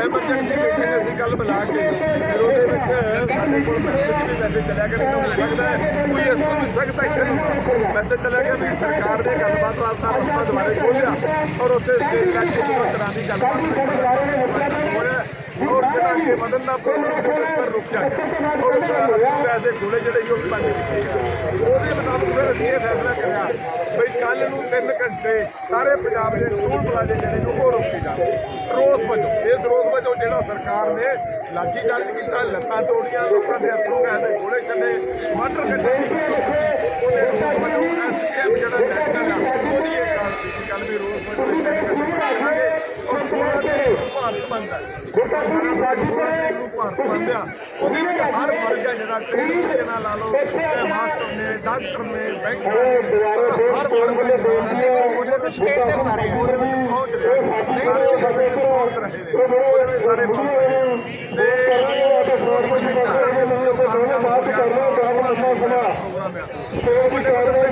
Emergency meeting ਅਸੀਂ ਕੱਲ ਬੁਲਾ ਕੇ ਫਿਰ ਉਹਦੇ ਵਿੱਚ ਸਾਡੇ ਕੋਲ ਮੈਸੇਜ ਵੀ ਵੈਸੇ ਚੱਲਿਆ ਕਿ ਮੈਨੂੰ ਲੱਗਦਾ ਕੋਈ ਇਸ ਤੋਂ ਵੀ ਸਖਤ ਐਕਸ਼ਨ ਹੋਣਾ ਮੈਸੇਜ ਚੱਲਿਆ ਕਿ ਵੀ ਸਰਕਾਰ ਨੇ ਗੱਲਬਾਤ ਰਾਸਤਾ ਰਸਤਾ ਦੁਬਾਰੇ ਖੋਲ੍ਹਿਆ ਔਰ ਉੱਥੇ ਸਟੇਟ ਬੈਂਕ ਦੇ ਦੋ ਦੀ ਗੱਲਬਾਤ ਅੱਗੇ ਵਧਣ ਦਾ ਪ੍ਰੋਗਰਾਮ ਉਹਦੇ ਉੱਪਰ ਰੁਕਿਆ। ਪੈਸੇ ਗੋਲੇ ਜਿਹੜੇ ਸੀ, ਉਹ ਉਹਦੇ ਮੁਤਾਬਕ ਫਿਰ ਅਸੀਂ ਇਹ ਫੈਸਲਾ ਕਰਿਆ ਵੀ ਕੱਲ ਨੂੰ 3 ਘੰਟੇ ਸਾਰੇ ਪੰਜਾਬ ਦੇ ਟੋਲ ਪਲਾਜ਼ੇ ਜਿਹੜੇ ਨੇ, ਉਹ ਰੋਕੇ ਜਾਣ। ਰੋਸ ਵਜੋਂ, ਇਸ ਰੋਸ ਵਜੋਂ ਜਿਹੜਾ ਸਰਕਾਰ ਨੇ ਲਾਠੀ ਚਾਰਜ ਕੀਤਾ, ਲੱਤਾਂ ਤੋੜੀਆਂ, ਲੋਕਾਂ ਦੇ ਹੱਥੋਂ ਕਹਿੰਦੇ ਗੋਲੇ ਚੱਲੇ ਮਾਟਰ ਕੱਢੇ ਉਹਦੇ ਰੋਸ ਵਜੋਂ ਐਸਕੇਐਮ ਜਿਹੜਾ ਨੈਸ਼ਨਲ ਆ ਉਹਦੀ ਇਹ ਗੱਲ ਸੀ ਕੱਲ ਵੀ ਰੋਸ ਵਜੋਂ ਇਹ ਗੱਲ ਕਰਾਂਗੇ ਔਰ 16 ਦੇ ਭਾਰਤ ਬੰਦ ਹੈ ਨੂੰ ਭਾਰਤ ਬੰਦ ਆ ਉਹਦੇ ਵਿੱਚ ਹਰ ਵਰਗ ਹੈ ਜਿਹੜਾ ਟ੍ਰੇਨਿੰਗ ਦੇ ਨਾਲ ਲਾ ਲਓ ਚਾਹੇ ਮਾਸਟਰ ਨੇ ਡਾਕਟਰ ਨੇ ਬੈਂਕ ਹਰ ਵਰਗ ਦੇ ਉਹਦੇ ਵਿੱਚ ਸਟੇਜ ਤੇ ਸਾਰੇ ਪਹੁੰਚ ਰਹੇ ਨੇ। ਸਾਰੇ ਪਹੁੰਚ ਰਹੇ ਨੇ। ਉਹਦੇ ਵਿੱਚ ਸਾਰੇ ਪਹੁੰਚ ਰਹੇ ਨੇ। ਤੇ ਪ੍ਰੋਗਰਾਮ ਆ।